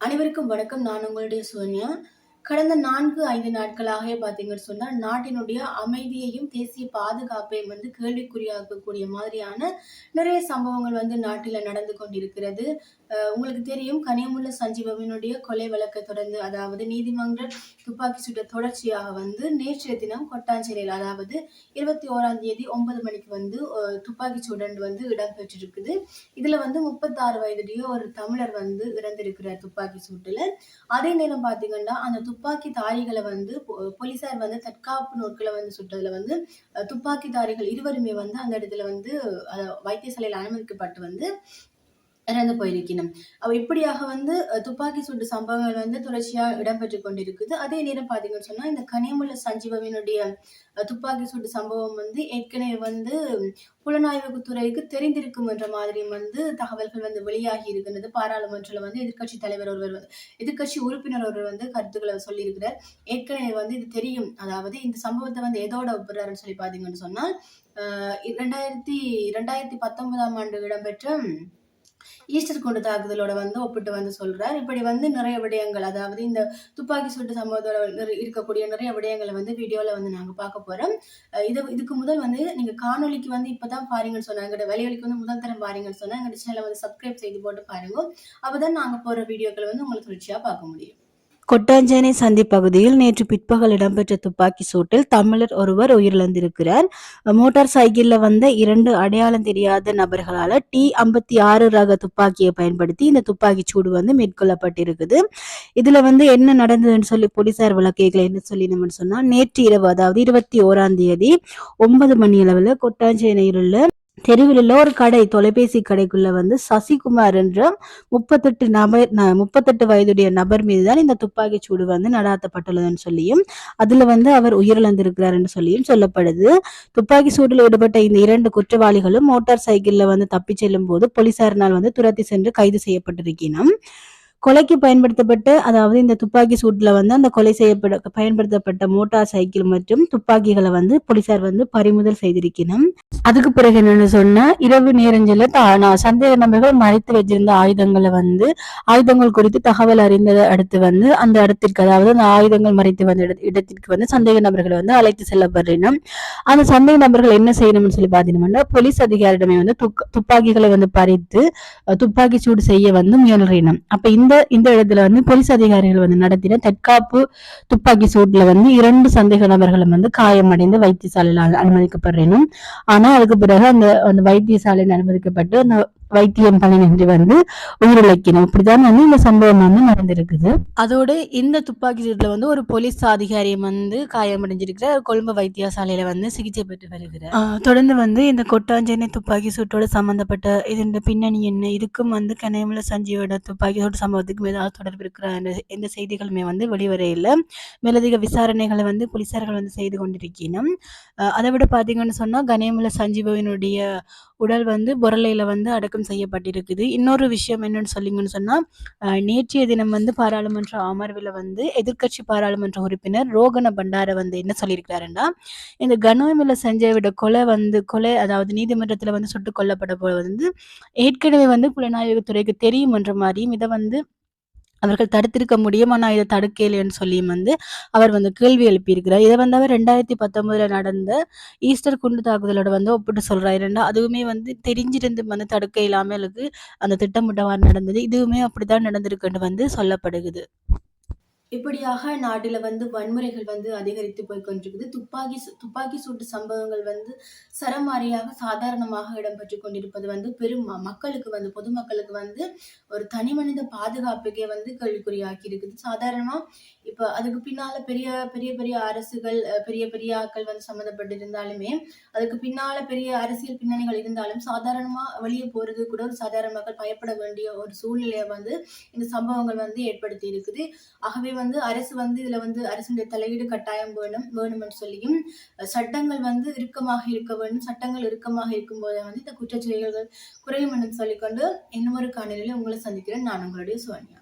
அனைவருக்கும் வணக்கம். நான் உங்களுடைய சோனியா. கடந்த நான்கு ஐந்து நாட்களாக பார்த்தீங்கன்னு சொன்னால் நாட்டினுடைய அமைதியையும் தேசிய பாதுகாப்பையும் வந்து கேள்விக்குறியாக்கக்கூடிய மாதிரியான நிறைய சம்பவங்கள் வந்து நாட்டில் நடந்து கொண்டிருக்கிறது. உங்களுக்கு தெரியும் கனியமுள்ள சஞ்சீவவினுடைய கொலை வழக்கை தொடர்ந்து அதாவது நீதிமன்ற துப்பாக்கி சுட்ட தொடர்ச்சியாக வந்து நேற்றைய தினம் கொட்டாஞ்சேரியில் அதாவது இருபத்தி ஓராம் தேதி ஒன்பது மணிக்கு வந்து துப்பாக்கி சூடன் வந்து இடம்பெற்றிருக்குது இதுல வந்து முப்பத்தாறு வயதுடைய ஒரு தமிழர் வந்து இறந்திருக்கிறார் துப்பாக்கி சூட்டுல. அதே நேரம் பாத்தீங்கன்னா அந்த துப்பாக்கி தாரிகளை வந்து போலீசார் வந்து தற்காப்பு நோட்களை வந்து சுட்டதுல வந்து துப்பாக்கிதாரிகள் இருவருமே வந்து அந்த இடத்துல வந்து வைத்தியசாலையில் அனுமதிக்கப்பட்டு வந்து இறந்து போயிருக்கணும் அவ இப்படியாக வந்து துப்பாக்கி சூட்டு சம்பவங்கள் வந்து தொடர்ச்சியாக இடம்பெற்று கொண்டிருக்குது. அதே நேரம் பார்த்தீங்கன்னு சொன்னா இந்த கனியமுள்ள சஞ்சீவவினுடைய துப்பாக்கி சூட்டு சம்பவம் வந்து ஏற்கனவே வந்து புலனாய்வு துறைக்கு தெரிந்திருக்கும் என்ற மாதிரியும் வந்து தகவல்கள் வந்து வெளியாகி இருக்கின்றது. பாராளுமன்றத்தில் வந்து எதிர்கட்சி தலைவர் ஒருவர் வந்து எதிர்கட்சி உறுப்பினர் ஒருவர் வந்து கருத்துக்களை சொல்லியிருக்கிறார். ஏற்கனவே வந்து இது தெரியும். அதாவது இந்த சம்பவத்தை வந்து எதோட ஒப்புறாருன்னு சொல்லி பார்த்தீங்கன்னு சொன்னால் ரெண்டாயிரத்தி ரெண்டாயிரத்தி பத்தொன்பதாம் ஆண்டு இடம்பெற்ற ஈஸ்டர் குண்டு தாக்குதலோட வந்து ஒப்பிட்டு வந்து சொல்றார். இப்படி வந்து நிறைய விடயங்கள் அதாவது இந்த துப்பாக்கி சூட்டு சம்பவத்தோட இருக்கக்கூடிய நிறைய விடயங்களை வந்து வீடியோல வந்து நாங்க பார்க்க போறோம். இது இதுக்கு முதல் வந்து நீங்க காணொலிக்கு வந்து இப்பதான் பாருங்கன்னு சொன்னாங்க வெளியொலிக்கு வந்து முதல் தரம் பாருங்கன்னு சொன்னா எங்க சேனலை வந்து சப்ஸ்கிரைப் செய்து போட்டு பாருங்க. அப்பதான் நாங்க போற வீடியோக்களை வந்து உங்களுக்கு ருச்சியா பார்க்க முடியும். கொட்டாஞ்சேனை சந்தி பகுதியில் நேற்று பிற்பகல் இடம்பெற்ற துப்பாக்கி சூட்டில் தமிழர் ஒருவர் உயிரிழந்திருக்கிறார். மோட்டார் சைக்கிள்ல வந்த இரண்டு அடையாளம் தெரியாத நபர்களால டி ஐம்பத்தி ஆறு ரக துப்பாக்கியை பயன்படுத்தி இந்த துப்பாக்கி சூடு வந்து மேற்கொள்ளப்பட்டிருக்குது. இதுல வந்து என்ன நடந்ததுன்னு சொல்லி போலீசார் விளக்கைகளை என்ன சொல்லினோம்னு சொன்னா நேற்று இரவு அதாவது இருபத்தி ஓராம் தேதி ஒன்பது மணி அளவில் கொட்டாஞ்சேனையில் உள்ள தெருவில் ஒரு கடை தொலைபேசி கடைக்குள்ள வந்து சசிகுமார் என்ற முப்பத்தெட்டு நபர் முப்பத்தெட்டு வயதுடைய நபர் மீது தான் இந்த துப்பாக்கி சூடு வந்து நடாத்தப்பட்டுள்ளதுன்னு சொல்லியும் அதுல வந்து அவர் உயிரிழந்திருக்கிறார் என்று சொல்லியும் சொல்லப்படுது. துப்பாக்கி சூடில் ஈடுபட்ட இந்த இரண்டு குற்றவாளிகளும் மோட்டார் சைக்கிள்ல வந்து தப்பி செல்லும் போது போலீசாரினால் வந்து துரத்தி சென்று கைது செய்யப்பட்டிருக்கணும் கொலைக்கு பயன்படுத்தப்பட்ட அதாவது இந்த துப்பாக்கி சூட்ல வந்து அந்த கொலை செய்யப்பட பயன்படுத்தப்பட்ட மோட்டார் சைக்கிள் மற்றும் துப்பாக்கிகளை வந்து போலீசார் வந்து பறிமுதல் செய்திருக்கணும். அதுக்கு பிறகு என்னன்னு சொன்னா இரவு நேரஞ்சில சந்தேக நபர்கள் மறைத்து வச்சிருந்த ஆயுதங்களை வந்து ஆயுதங்கள் குறித்து தகவல் அறிந்ததை அடுத்து வந்து அந்த இடத்திற்கு அதாவது அந்த ஆயுதங்கள் மறைத்து வந்த இடத்திற்கு வந்து சந்தேக நபர்களை வந்து அழைத்து செல்லப்படுறோம் அந்த சந்தேக நபர்கள் என்ன செய்யணும்னு சொல்லி பாத்தீங்கன்னா போலீஸ் அதிகாரிடமே வந்து துப்பாக்கிகளை வந்து பறித்து துப்பாக்கி சூடு செய்ய வந்து முயல்றேனும் அப்ப இந்த இந்த இந்த இடத்துல வந்து போலீஸ் அதிகாரிகள் வந்து நடத்தின தற்காப்பு துப்பாக்கி சூட்ல வந்து இரண்டு சந்தேக நபர்களும் வந்து காயமடைந்து வைத்தியசாலையில் அனுமதிக்கப்படுறேனும். ஆனா அதுக்கு பிறகு அந்த அந்த வைத்தியசாலையில் அனுமதிக்கப்பட்டு அந்த வைத்தியம் பணியின்றி வந்து உயிரிழக்கணும் இப்படிதான் வந்து இந்த சம்பவம் வந்து நடந்திருக்குது. அதோடு இந்த துப்பாக்கி சூட்ல வந்து ஒரு போலீஸ் அதிகாரியம் வந்து காயமடைஞ்சிருக்கிற கொழும்பு வைத்தியசாலையில வந்து சிகிச்சை பெற்று வருகிறார். தொடர்ந்து வந்து இந்த கொட்டாஞ்சேனை துப்பாக்கி சூட்டோட சம்பந்தப்பட்ட இதன் பின்னணி என்ன இதுக்கும் வந்து கனையமுல சஞ்சீவோட துப்பாக்கி சூட்டு சம்பவத்துக்கும் ஏதாவது தொடர்பு இருக்கிற எந்த செய்திகளுமே வந்து வெளிவர இல்லை. மேலதிக விசாரணைகளை வந்து போலீசார்கள் வந்து செய்து கொண்டிருக்கணும் அதை விட பார்த்தீங்கன்னு சொன்னால் கனியமுல சஞ்சீவினுடைய உடல் வந்து பொருளையில் வந்து அடக்கம் செய்யப்பட்டிருக்குது. இன்னொரு விஷயம் என்னன்னு சொல்லிங்கன்னு சொன்னால் நேற்றைய தினம் வந்து பாராளுமன்ற அமர்வில் வந்து எதிர்கட்சி பாராளுமன்ற உறுப்பினர் ரோகண பண்டார வந்து என்ன சொல்லியிருக்கிறாருன்னா இந்த கனோமில விட கொலை வந்து கொலை அதாவது நீதிமன்றத்தில் வந்து சுட்டுக் கொல்லப்பட போது வந்து ஏற்கனவே வந்து புலனாய்வு துறைக்கு தெரியும் என்ற மாதிரியும் இதை வந்து அவர்கள் தடுத்திருக்க முடியும்? ஆனால் இதை தடுக்கலைன்னு சொல்லியும் வந்து அவர் வந்து கேள்வி எழுப்பியிருக்கிறார். இதை வந்து அவர் ரெண்டாயிரத்தி பத்தொன்பதுல நடந்த ஈஸ்டர் குண்டு தாக்குதலோட வந்து ஒப்பிட்டு சொல்றாரு. ரெண்டா அதுவுமே வந்து தெரிஞ்சிருந்து வந்து தடுக்க இல்லாமல் அந்த திட்டமிட்டவாறு நடந்தது. இதுவுமே அப்படித்தான் நடந்திருக்குன்னு வந்து சொல்லப்படுகிறது. இப்படியாக நாட்டில் வந்து வன்முறைகள் வந்து அதிகரித்து போய் கொண்டிருக்குது. துப்பாக்கி துப்பாக்கி சூட்டு சம்பவங்கள் வந்து சரமாரியாக சாதாரணமாக இடம்பெற்று கொண்டிருப்பது வந்து பெரும் மக்களுக்கு வந்து பொதுமக்களுக்கு வந்து ஒரு தனி மனித பாதுகாப்புக்கே வந்து கேள்விக்குறியாக்கி இருக்குது சாதாரணமாக இப்போ அதுக்கு பின்னால் பெரிய பெரிய பெரிய அரசுகள் பெரிய பெரிய ஆக்கள் வந்து சம்மந்தப்பட்டிருந்தாலுமே அதுக்கு பின்னால பெரிய அரசியல் பின்னணிகள் இருந்தாலும் சாதாரணமாக வெளியே போகிறது கூட ஒரு சாதாரண மக்கள் பயப்பட வேண்டிய ஒரு சூழ்நிலையை வந்து இந்த சம்பவங்கள் வந்து ஏற்படுத்தி இருக்குது ஆகவே வந்து அரசு வந்து இதுல வந்து அரசுடைய தலையீடு கட்டாயம் வேணும் வேணும்னு சொல்லியும் சட்டங்கள் வந்து இறுக்கமாக இருக்க வேண்டும் சட்டங்கள் இறுக்கமாக இருக்கும் போது வந்து இந்த குற்றச்செயல்கள் குறையும் என்று சொல்லிக்கொண்டு இன்னொரு காணொலியில் உங்களை சந்திக்கிறேன். நான் உங்களுடைய சோனியா.